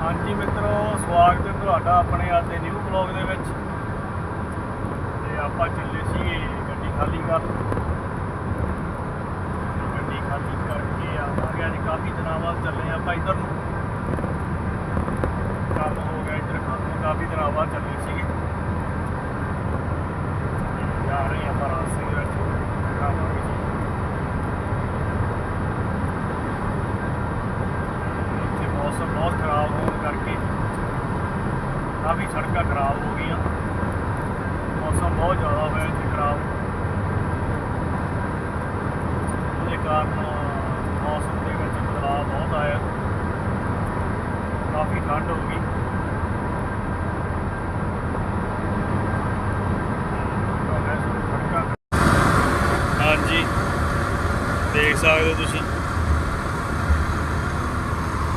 ਹਾਂਜੀ ਮਿੱਤਰੋ, ਸਵਾਗਤ ਹੈ ਤੁਹਾਡਾ ਆਪਣੇ ਅੱਜ ਦੇ ਨਿਊ ਬਲੌਗ ਦੇ ਵਿੱਚ। ਤੇ ਆਪਾਂ ਚੱਲੇ ਸੀਗੇ ਗੱਡੀ ਖਾਲੀ ਕਰ ਗੱਡੀ ਖਾਲੀ ਕਰਕੇ ਆਵਾਂਗੇ, ਅੱਜ ਕਾਫੀ ਦਿਨਾਂ ਬਾਅਦ ਚੱਲੇ ਆਪਾਂ ਇੱਧਰ ਨੂੰ। ਕੰਮ ਹੋ ਗਿਆ ਇੱਧਰ ਖਤਮ ਕਾਫੀ ਦਿਨਾਂ ਬਾਅਦ ਚੱਲੇ ਸੀਗੇ ਤੇ ਜਾ ਰਹੇ ਆਪਾਂ ਰਾਸਤੇ ਦੇ ਵਿੱਚ ਖਾਵਾਂਗੇ ਜੀ ਇੱਥੇ ਮੌਸਮ ਬਹੁਤ ਖਰਾਬ ਹੋਣ ਕਰਕੇ ਕਾਫੀ ਸੜਕਾਂ ਖਰਾਬ ਹੋ ਗਈਆਂ ਮੌਸਮ ਬਹੁਤ ਜ਼ਿਆਦਾ ਹੋਇਆ ਇੱਥੇ ਖਰਾਬ ਉਹਦੇ ਕਾਰਨ ਮੌਸਮ ਦੇ ਵਿੱਚ ਬਦਲਾਅ ਬਹੁਤ ਆਇਆ ਕਾਫੀ ਹੋ ਗਈ ਹਾਂਜੀ। ਦੇਖ ਸਕਦੇ ਹੋ ਤੁਸੀਂ।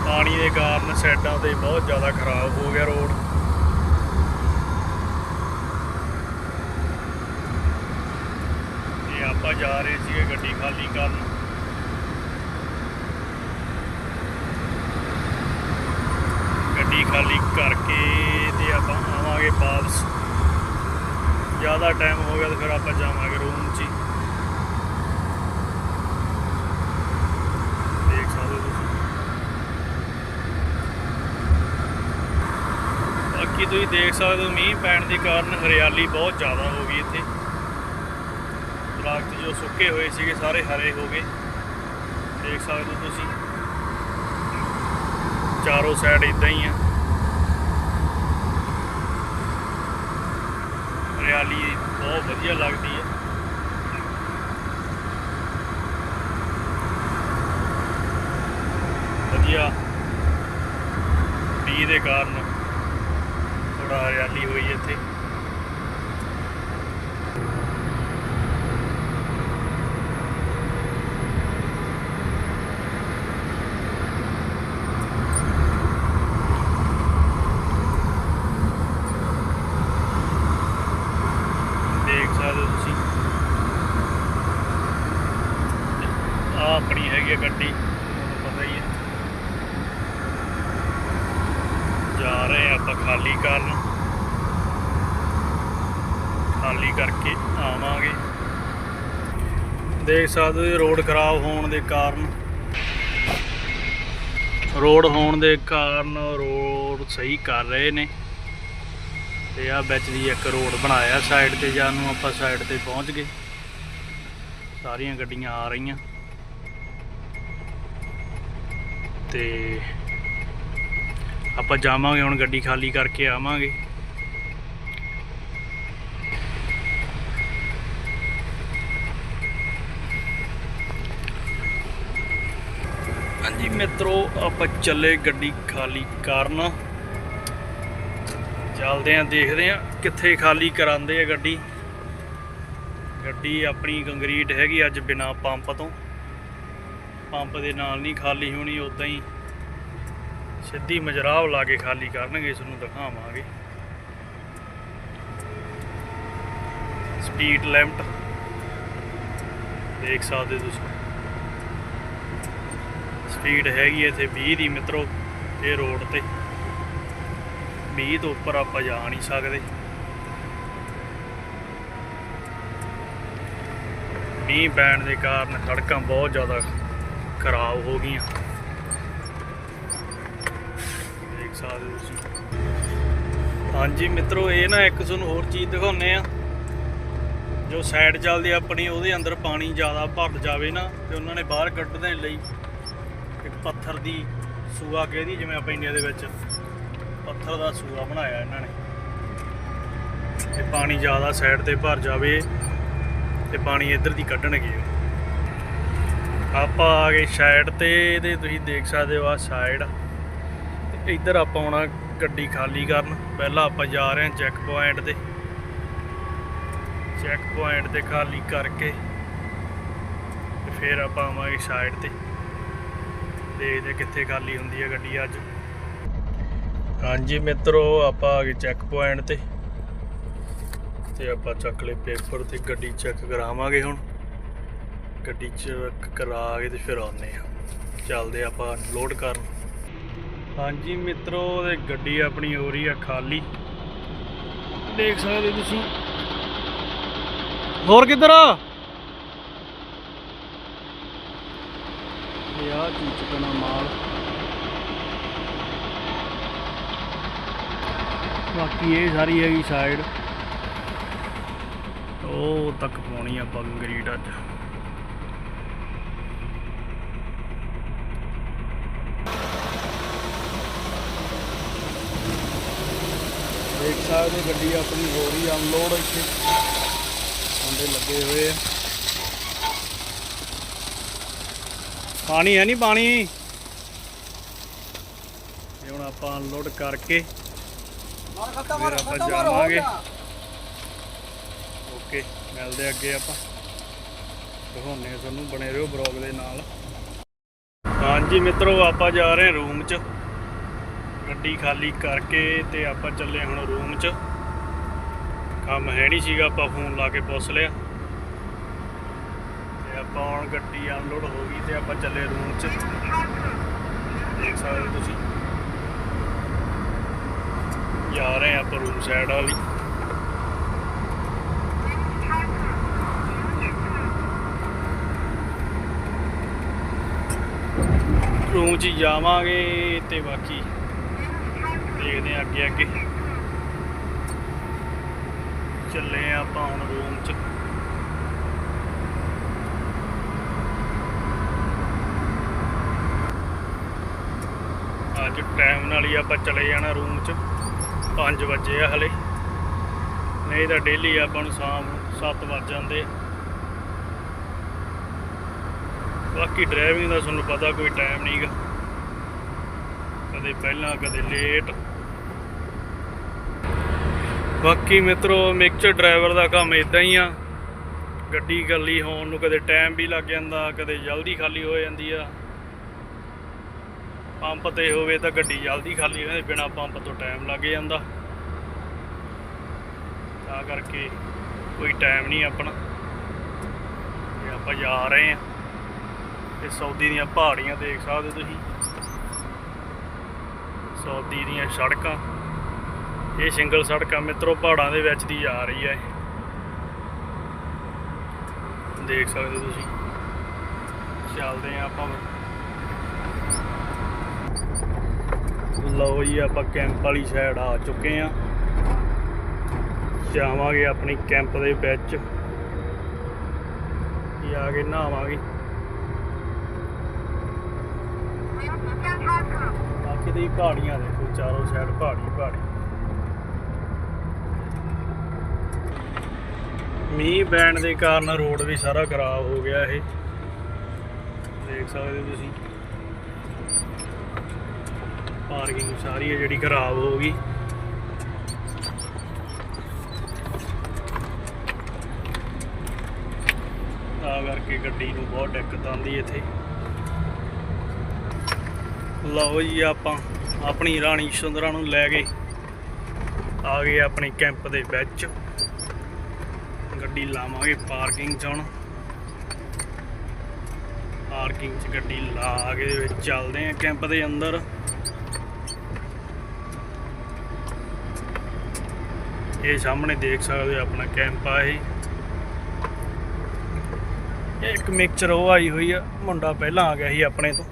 ਪਾਣੀ ਦੇ ਕਾਰਨ ਸਾਈਡਾਂ ਤੇ ਬਹੁਤ ਜ਼ਿਆਦਾ ਖਰਾਬ ਹੋ ਗਿਆ ਰੋਡ। ਤੇ ਆਪਾਂ ਜਾ ਰਹੇ ਸੀਗੇ ਗੱਡੀ ਖਾਲੀ ਕਰਨ ਗੱਡੀ ਖਾਲੀ ਕਰਕੇ ਤੇ ਆਪਾਂ ਆਵਾਂਗੇ ਵਾਪਸ। ਜ਼ਿਆਦਾ ਟਾਈਮ ਹੋ ਗਿਆ ਤਾਂ ਫਿਰ ਆਪਾਂ ਜਾਵਾਂਗੇ ਰੂਮ 'ਚ ਹੀ। ਦੇਖ ਸਕਦੇ ਹੋ ਤੁਸੀਂ। ਬਾਕੀ ਤੁਸੀਂ ਦੇਖ ਸਕਦੇ ਹੋ ਮੀਂਹ ਪੈਣ ਦੇ ਕਾਰਨ ਹਰਿਆਲੀ ਬਹੁਤ ਜ਼ਿਆਦਾ ਹੋ ਗਈ ਇੱਥੇ। ਦਰਖਤ ਜੋ ਸੁੱਕੇ ਹੋਏ ਸੀਗੇ, ਸਾਰੇ ਹਰੇ ਹੋ ਗਏ। ਦੇਖ ਸਕਦੇ ਹੋ ਤੁਸੀਂ। ਚਾਰੋਂ ਸਾਈਡ ਇਦਾਂ ਹੀ ਆ। ਹਰਿਆਲੀ ਬਹੁਤ ਵਧੀਆ ਲੱਗਦੀ ਹੈ। ਵਧੀਆ। ਮੀਂਹ ਦੇ ਕਾਰਨ ਥੋੜਾ ਹਰਿਆਲੀ ਹੋਈ ਇੱਥੇ ਦੇਖ ਸਕਦੇ ਹੋ ਤੁਸੀਂ ਆ ਆਪਣੀ ਹੈਗੀ ਹੈ ਗੱਡੀ। ਪਤਾ ਹੀ ਹੈ। ਜਾ ਰਹੇ ਆਪਾਂ ਖਾਲੀ ਕਰਨ। ਖਾਲੀ ਕਰਕੇ ਆਵਾਂਗੇ। ਦੇਖ ਸਕਦੇ ਹੋ ਰੋਡ ਖਰਾਬ ਹੋਣ ਦੇ ਕਾਰਨ। ਰੋਡ ਹੋਣ ਦੇ ਕਾਰਨ ਰੋਡ ਸਹੀ ਕਰ ਰਹੇ ਨੇ। ਤੇ ਆ ਵਿੱਚ ਦੀ ਇੱਕ ਰੋਡ ਬਣਾਇਆ ਸਾਈਡ ਤੇ ਜਾਣ ਨੂੰ ਆਪਾਂ ਸਾਈਡ ਤੇ ਪਹੁੰਚ ਗਏ। ਸਾਰੀਆਂ ਗੱਡੀਆਂ ਆ ਰਹੀਆਂ। ਤੇ ਆਪਾਂ ਜਾਵਾਂਗੇ ਹੁਣ ਗੱਡੀ ਖਾਲੀ ਕਰਕੇ ਆਵਾਂਗੇ। ਹਾਂਜੀ ਮਿੱਤਰੋ, ਆਪਾਂ ਚੱਲੇ ਗੱਡੀ ਖਾਲੀ ਕਰਨ। ਚੱਲਦੇ ਆਂ, ਦੇਖਦੇ ਆਂ ਕਿੱਥੇ ਖਾਲੀ ਕਰਾਉਂਦੇ ਆ ਗੱਡੀ। ਗੱਡੀ ਆਪਣੀ ਕੰਕਰੀਟ ਹੈਗੀ ਅੱਜ ਬਿਨਾ ਪੰਪ ਤੋਂ। ਪੰਪ ਦੇ ਨਾਲ ਨਹੀਂ ਖਾਲੀ ਹੋਣੀ ਉਦਾਂ ਹੀ ਸਿੱਧੀ ਮਜਰਾਵ ਲਾ ਕੇ ਖਾਲੀ ਕਰਨਗੇ, ਇਸ ਨੂੰ ਦਿਖਾਵਾਂਗੇ। ਸਪੀਡ ਲਿਮਟ ਦੇਖ ਸਕਦੇ ਤੁਸੀਂ। ਸਪੀਡ ਹੈਗੀ ਇੱਥੇ 20 ਦੀ ਮਿੱਤਰੋ, ਇਹ ਰੋਡ ਤੇ। 20 ਤੋਂ ਉੱਪਰ ਆਪਾਂ ਜਾ ਨਹੀਂ ਸਕਦੇ। ਮੀਂਹ ਪੈਣ ਦੇ ਕਾਰਨ ਸੜਕਾਂ ਬਹੁਤ ਜ਼ਿਆਦਾ ਖਰਾਬ ਹੋ ਗਈਆਂ। ਦੇਖ ਸਕਦੇ ਹੋ ਤੁਸੀਂ। ਹਾਂਜੀ ਮਿੱਤਰੋ, ਇਹ ਨਾ ਇੱਕ ਤੁਹਾਨੂੰ ਹੋਰ ਚੀਜ਼ ਦਿਖਾਉਨੇ ਆ ਜੋ ਸਾਈਡ ਚੱਲਦੀ ਆਪਣੀ, ਉਹਦੇ ਅੰਦਰ ਪਾਣੀ ਜ਼ਿਆਦਾ ਭਰ ਜਾਵੇ ਨਾ, ਤੇ ਉਹਨਾਂ ਨੇ ਬਾਹਰ ਕੱਢਣ ਲਈ ਇੱਕ ਪੱਥਰ ਦੀ ਸੂਆ ਕਹਿੰਦੀ ਜਿਵੇਂ ਆਪਾਂ ਇੰਡੀਆ ਦੇ ਵਿੱਚ ਪੱਥਰ ਦਾ ਸੂਆ ਬਣਾਇਆ ਇਹਨਾਂ ਨੇ। ਤੇ ਪਾਣੀ ਜ਼ਿਆਦਾ ਸਾਈਡ ਤੇ ਭਰ ਜਾਵੇ ਤੇ ਪਾਣੀ ਇੱਧਰ ਦੀ ਕੱਢਣਗੇ। ਆਪਾਂ ਆ ਗਏ ਸਾਈਡ ਤੇ ਤੇ ਤੁਸੀਂ ਦੇਖ ਸਕਦੇ ਹੋ ਆ ਸਾਈਡ ਤੇ ਇੱਧਰ ਆਪਾਂ ਆਉਣਾ ਗੱਡੀ ਖਾਲੀ ਕਰਨ। ਪਹਿਲਾਂ ਆਪਾਂ ਜਾ ਰਹੇ ਹਾਂ ਚੈੱਕ ਪੁਆਇੰਟ ਤੇ। ਚੈੱਕ ਪੁਆਇੰਟ ਤੇ ਖਾਲੀ ਕਰਕੇ ਤੇ ਫਿਰ ਆਪਾਂ ਆਵਾਂਗੇ ਸਾਈਡ ਤੇ। ਦੇਖਦੇ ਕਿੱਥੇ ਖਾਲੀ ਹੁੰਦੀ ਹੈ ਗੱਡੀ ਅੱਜ। ਹਾਂਜੀ ਮਿੱਤਰੋ, ਆਪਾਂ ਆ ਗਏ ਚੈੱਕ ਪੁਆਇੰਟ ਤੇ। ਤੇ ਆਪਾਂ ਚੱਕ ਲਏ ਪੇਪਰ ਤੇ ਗੱਡੀ ਚੈੱਕ ਕਰਾਵਾਂਗੇ ਹੁਣ। ਗੱਡੀ 'ਚ ਕਰਾ ਕੇ ਤੇ ਫਿਰ ਆਉਂਦੇ ਆ ਚੱਲਦੇ ਆਪਾਂ ਲੋਡ ਕਰਨ। ਹਾਂਜੀ ਮਿੱਤਰੋ, ਤੇ ਗੱਡੀ ਆਪਣੀ ਹੋ ਰਹੀ ਆ ਖਾਲੀ। ਦੇਖ ਸਕਦੇ ਤੁਸੀਂ। ਹੋਰ ਕਿੱਧਰ ਆ? ਇਹ ਆ ਚੀਜ਼ ਚੁੱਕਣਾ ਮਾਲ। ਬਾਕੀ ਇਹ ਸਾਰੀ ਹੈਗੀ ਸਾਈਡ ਉਹ ਤੱਕ ਪਾਉਣੀ ਆ ਬੰਗਰੀਟ ਅੱਜ। ਦੇਖ ਸਕਦੇ ਗੱਡੀ ਆਪਣੀ ਹੋ ਰਹੀ ਅਨਲੋਡ ਇੱਥੇ। ਮੁੰਡੇ ਲੱਗੇ ਹੋਏ ਆ। ਪਾਣੀ ਹੈ ਨਹੀਂ ਪਾਣੀ? ਇਹ ਹੁਣ ਆਪਾਂ ਅਨਲੋਡ ਕਰਕੇ ਫਿਰ ਆਪਾਂ ਜਾਵਾਂਗੇ। ਓਕੇ ਮਿਲਦੇ ਅੱਗੇ ਆਪਾਂ। ਦਿਖਾਉਂਦੇ ਆ ਤੁਹਾਨੂੰ ਬਣੇ ਰਹੋ ਬਲੌਗ ਦੇ ਨਾਲ। ਹਾਂਜੀ ਮਿੱਤਰੋ ਆਪਾਂ ਜਾ ਰਹੇ ਹਾਂ ਰੂਮ 'ਚ। ਗੱਡੀ ਖਾਲੀ ਕਰਕੇ ਤੇ ਆਪਾਂ ਚੱਲੇ ਹੁਣ ਰੂਮ 'ਚ। ਕੰਮ ਹੈ ਨਹੀਂ ਸੀਗਾ, ਆਪਾਂ ਫੋਨ ਲਾ ਕੇ ਪੁੱਛ ਲਿਆ। ਤੇ ਆਪਾਂ ਹੁਣ ਗੱਡੀ ਅਨਲੋਡ ਹੋ ਗਈ ਤੇ ਆਪਾਂ ਚੱਲੇ ਰੂਮ 'ਚ। ਦੇਖ ਸਕਦੇ ਹੋ ਤੁਸੀਂ। ਜਾ ਰਹੇ ਆਪਾਂ ਰੂਮ ਸਾਈਡ ਵਾਲੀ। ਰੂਮ 'ਚ ਜਾਵਾਂਗੇ ਤੇ ਬਾਕੀ ਦੇਖਦੇ ਹਾਂ ਅੱਗੇ ਅੱਗੇ। ਚੱਲੇ ਹਾਂ ਆਪਾਂ ਹੁਣ ਰੂਮ 'ਚ। ਅੱਜ ਟਾਈਮ ਨਾਲ ਹੀ ਆਪਾਂ ਚਲੇ ਜਾਣਾ ਰੂਮ 'ਚ। 5 ਵਜੇ ਆ ਹਲੇ। ਨਹੀਂ ਤਾਂ ਡੇਲੀ ਆਪਾਂ ਨੂੰ ਸ਼ਾਮ 7 ਵੱਜ ਜਾਂਦੇ ਬਾਕੀ ਡਰਾਈਵਿੰਗ ਦਾ ਤੁਹਾਨੂੰ ਪਤਾ ਕੋਈ ਟਾਈਮ ਨਹੀਂਗਾ ਕਦੇ ਪਹਿਲਾਂ, ਕਦੇ ਲੇਟ ਬਾਕੀ ਮਿੱਤਰੋ ਮਿਕਸਚਰ ਡਰਾਈਵਰ ਦਾ ਕੰਮ ਇਦਾਂ ਹੀ ਆ। ਗੱਡੀ ਗੱਲੀ ਹੋਣ ਨੂੰ ਕਦੇ ਟਾਈਮ ਵੀ ਲੱਗ ਜਾਂਦਾ, ਕਦੇ ਜਲਦੀ ਖਾਲੀ ਹੋ ਜਾਂਦੀ ਆ। ਪੰਪ ਤੇ ਹੋਵੇ ਤਾਂ ਗੱਡੀ ਜਲਦੀ ਖਾਲੀ ਹੋ ਜਾਂਦੀ, ਬਿਨਾ ਪੰਪ ਤੋਂ ਟਾਈਮ ਲੱਗ ਜਾਂਦਾ। ਤਾਂ ਕਰਕੇ ਕੋਈ ਟਾਈਮ ਨਹੀਂ ਆਪਣਾ। ਤੇ ਆਪਾਂ ਜਾ ਰਹੇ ਆ। ਤੇ ਸਾਊਦੀ ਦੀਆਂ ਪਹਾੜੀਆਂ ਦੇਖ ਸਕਦੇ ਤੁਸੀਂ। ਸਾਊਦੀ ਦੀਆਂ ਸੜਕਾਂ। ਇਹ ਸਿੰਗਲ ਸੜਕ ਆ ਮਿੱਤਰੋ, ਪਹਾੜਾਂ ਦੇ ਵਿੱਚ ਦੀ ਜਾ ਰਹੀ ਹੈ ਦੇਖ ਸਕਦੇ ਹੋ ਤੁਸੀਂ। ਚੱਲਦੇ ਆ ਆਪਾਂ ਲਓ ਜੀ, ਆਪਾਂ ਕੈਂਪ ਵਾਲੀ ਸਾਈਡ ਆ ਚੁੱਕੇ ਆ ਜਾਵਾਂਗੇ ਆਪਣੀ ਕੈਂਪ ਦੇ ਵਿੱਚ। ਜਾ ਕੇ ਨਹਾਵਾਂਗੇ। ਬਾਕੀ ਦੀ ਪਹਾੜੀਆਂ ਦੇਖੋ, ਚਾਰੋਂ ਸਾਈਡ ਪਹਾੜੀ ਪਹਾੜੀ। ਮੀਂਹ ਪੈਣ ਦੇ ਕਾਰਨ ਰੋਡ ਵੀ ਸਾਰਾ ਖਰਾਬ ਹੋ ਗਿਆ ਇਹ। ਦੇਖ ਸਕਦੇ ਹੋ ਤੁਸੀਂ। ਪਾਰਕਿੰਗ ਸਾਰੀ ਹੈ ਜਿਹੜੀ ਖਰਾਬ ਹੋ ਗਈ। ਤਾਂ ਕਰਕੇ ਗੱਡੀ ਨੂੰ ਬਹੁਤ ਦਿੱਕਤ ਆਉਂਦੀ ਇੱਥੇ। ਲਓ ਜੀ ਆਪਾਂ ਆਪਣੀ ਰਾਣੀ ਸੁੰਦਰਾ ਨੂੰ ਲੈ ਕੇ ਆ ਗਏ ਆਪਣੇ ਕੈਂਪ ਦੇ ਵਿੱਚ। ਗੱਡੀ ਲਾਵਾਂਗੇ ਪਾਰਕਿੰਗ 'ਚ ਹੁਣ। ਪਾਰਕਿੰਗ 'ਚ ਗੱਡੀ ਲਾ ਕੇ ਵਿੱਚ ਚੱਲਦੇ ਆ ਕੈਂਪ ਦੇ ਅੰਦਰ। ਇਹ ਸਾਹਮਣੇ ਦੇਖ ਸਕਦੇ ਹੋ ਆਪਣਾ ਕੈਂਪ ਆ ਇਹ। ਇੱਕ ਮਿਕਸਚਰ ਉਹ ਆਈ ਹੋਈ ਆ, ਮੁੰਡਾ ਪਹਿਲਾਂ ਆ ਗਿਆ ਸੀ ਆਪਣੇ ਤੋਂ।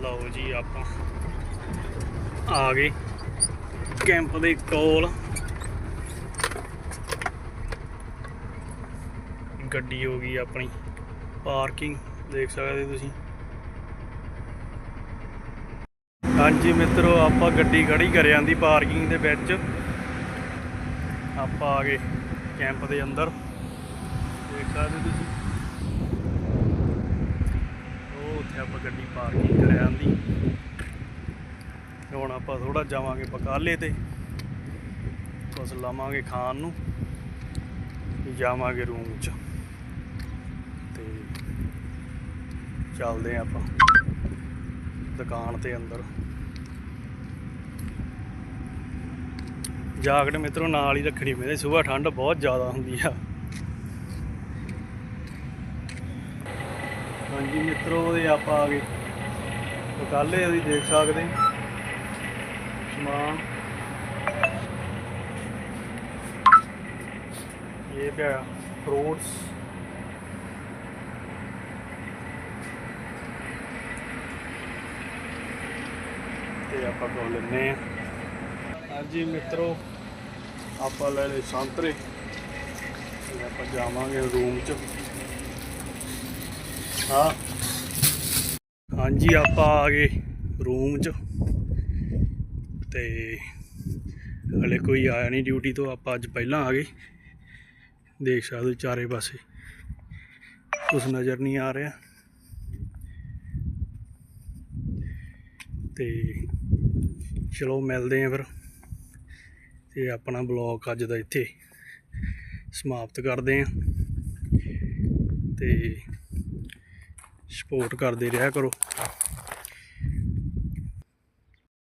ਲਓ ਜੀ ਆਪਾਂ ਆ ਗਏ ਕੈਂਪ ਦੇ ਕੋਲ। ਗੱਡੀ ਹੋ ਗਈ ਆਪਣੀ। ਪਾਰਕਿੰਗ ਦੇਖ ਸਕਦੇ ਤੁਸੀਂ। ਹਾਂਜੀ ਮਿੱਤਰੋ, ਆਪਾਂ ਗੱਡੀ ਖੜੀ ਕਰ ਜਾਂਦੀ ਪਾਰਕਿੰਗ ਦੇ ਵਿੱਚ। ਆਪਾਂ ਆ ਗਏ ਕੈਂਪ ਦੇ ਅੰਦਰ। ਦੇਖ ਸਕਦੇ ਤੁਸੀਂ। ਉਹ ਉੱਥੇ ਆਪਾਂ ਗੱਡੀ ਪਾਰਕਿੰਗ ਕਰ ਜਾਂਦੀ ਹੁਣ ਆਪਾਂ ਥੋੜਾ ਜਾਵਾਂਗੇ ਬਕਾਲੇ ਤੇ। ਕੁਛ ਲਵਾਂਗੇ ਖਾਣ ਨੂੰ। ਜਾਵਾਂਗੇ ਰੂਮ 'ਚ ਤੇ ਚੱਲਦੇ ਆਂ ਆਪਾਂ। ਦੁਕਾਨ ਤੇ ਅੰਦਰ। ਜਾਕਟ ਮਿੱਤਰੋ ਨਾਲ ਹੀ ਰੱਖਣੀ ਪੈਂਦੀ। ਸਵੇਰ ਠੰਡ ਬਹੁਤ ਜ਼ਿਆਦਾ ਹੁੰਦੀ ਆ। ਹਾਂਜੀ ਮਿੱਤਰੋ ਇਹ ਆਪਾਂ ਆ ਗਏ। ਬਕਾਲੇ ਉਹਦੀ ਦੇਖ ਸਕਦੇ। ਸਮਾਨ। ਇਹ ਪਿਆ। ਫਰੂਟਸ ਤੇ ਆਪਾਂ ਕੋ ਲੈਨੇ ਆ ਹਾਂਜੀ ਮਿੱਤਰੋ, ਆਪਾਂ ਲੈ ਲਏ ਸੰਤਰੇ। ਆਪਾਂ ਜਾਵਾਂਗੇ ਰੂਮ 'ਚ। ਹਾਂ। ਹਾਂਜੀ, ਆਪਾਂ ਆ ਗਏ ਰੂਮ 'ਚ। ਤੇ ਹਲੇ ਕੋਈ ਆਇਆ ਨਹੀਂ ਡਿਊਟੀ ਤੋਂ, ਆਪਾਂ ਅੱਜ ਪਹਿਲਾਂ ਆ ਗਏ। ਦੇਖ ਸਕਦੇ ਹੋ ਚਾਰੇ ਪਾਸੇ। ਕੁਝ ਨਜ਼ਰ ਨਹੀਂ ਆ ਰਿਹਾ। ਤੇ ਚਲੋ ਮਿਲਦੇ ਆਂ ਫਿਰ। ਤੇ ਆਪਣਾ ਬਲੌਗ ਅੱਜ ਦਾ ਇੱਥੇ ਸਮਾਪਤ ਕਰਦੇ ਆਂ ਤੇ ਸਪੋਰਟ ਕਰਦੇ ਰਿਹਾ ਕਰੋ।